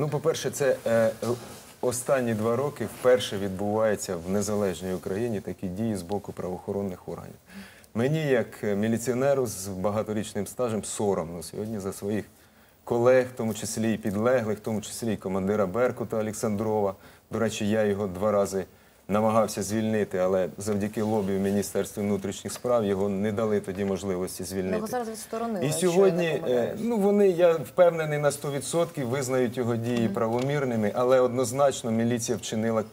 Ну, по-перше, це е, останні два роки вперше відбуваються в незалежній Україні такі дії з боку правоохоронних органів. Мені, як е, міліціонеру з багаторічним стажем, соромно сьогодні за своїх колег, в тому числі і підлеглих, в тому числі і командира Беркута Олександрова. До речі, я його два рази намагався звільнити, але завдяки лобі в Міністерстві внутрішніх справ його не дали тоді можливості звільнити. Його зараз відсторонили. І сьогодні, е, ну вони, я впевнений на 100% визнають його дії правомірними, але однозначно міліція вчинила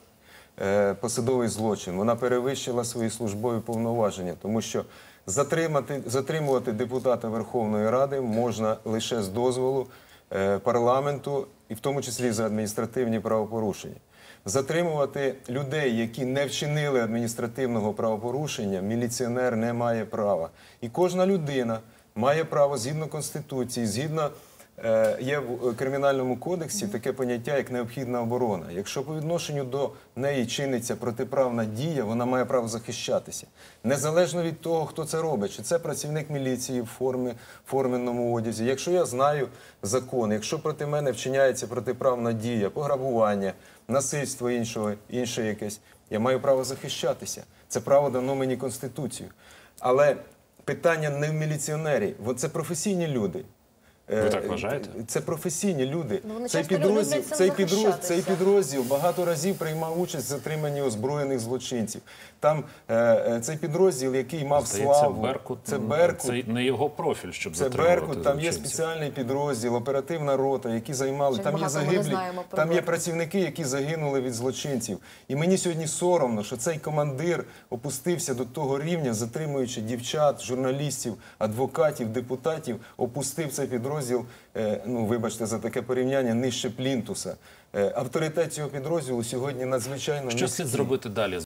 е, посадовий злочин. Вона перевищила свої службові повноваження, тому що затримати, затримувати депутата Верховної Ради можна лише з дозволу е, парламенту, і в тому числі за адміністративні правопорушення. Затримувати людей, які не вчинили адміністративного правопорушення, міліціонер не має права. І кожна людина має право згідно конституції, згідно є в е, кримінальному кодексі таке поняття як необхідна оборона. Якщо по відношенню до неї чиниться протиправна дія, вона має право захищатися. Незалежно від того, хто це робить, чи це працівник міліції в формі форменному одязі. Якщо я знаю закон, якщо проти мене вчиняється протиправна дія, пограбування, насильство іншого, інше якесь, я маю право захищатися. Це право дано мені конституцією. Але питання не в міліціонері, бо це професійні люди. Ви Е, так вважаєте? Це професійні люди. Ну, цей, підрозділ, цей, підрозділ, цей підрозділ багато разів приймав участь в затриманні озброєних злочинців. Там е, е, цей підрозділ, який мав Здається, славу, Беркут, це Беркут. Це не його профіль, щоб Це затримувати Беркут, там є спеціальний підрозділ, оперативна рота, які займали. Вже Там є загиблі, про там є працівники, які загинули від злочинців. І мені сьогодні соромно, що цей командир опустився до того рівня, затримуючи дівчат, журналістів, адвокатів, депутатів, опустив цей підрозділ. Е, Ну, вибачте за таке порівняння нижче плінтуса. Е, Авторитет цього підрозділу сьогодні надзвичайно Що слід зробити далі?